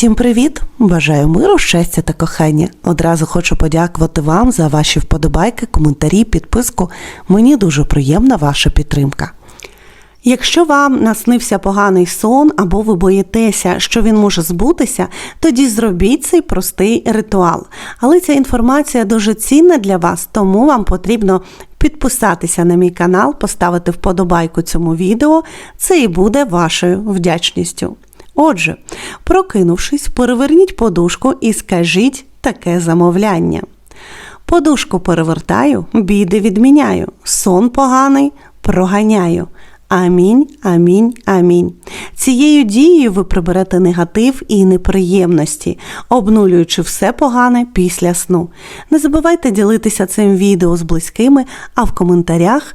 Всім привіт! Бажаю миру, щастя та кохання. Одразу хочу подякувати вам за ваші вподобайки, коментарі, підписку. Мені дуже приємна ваша підтримка. Якщо вам наснився поганий сон або ви боїтеся, що він може збутися, тоді зробіть цей простий ритуал. Але ця інформація дуже цінна для вас, тому вам потрібно підписатися на мій канал, поставити вподобайку цьому відео. Це і буде вашою вдячністю. Отже, прокинувшись, переверніть подушку і скажіть таке замовляння. Подушку перевертаю, біди відміняю, сон поганий проганяю. Амінь, амінь, амінь. Цією дією ви приберете негатив і неприємності, обнулюючи все погане після сну. Не забувайте ділитися цим відео з близькими, а в коментарях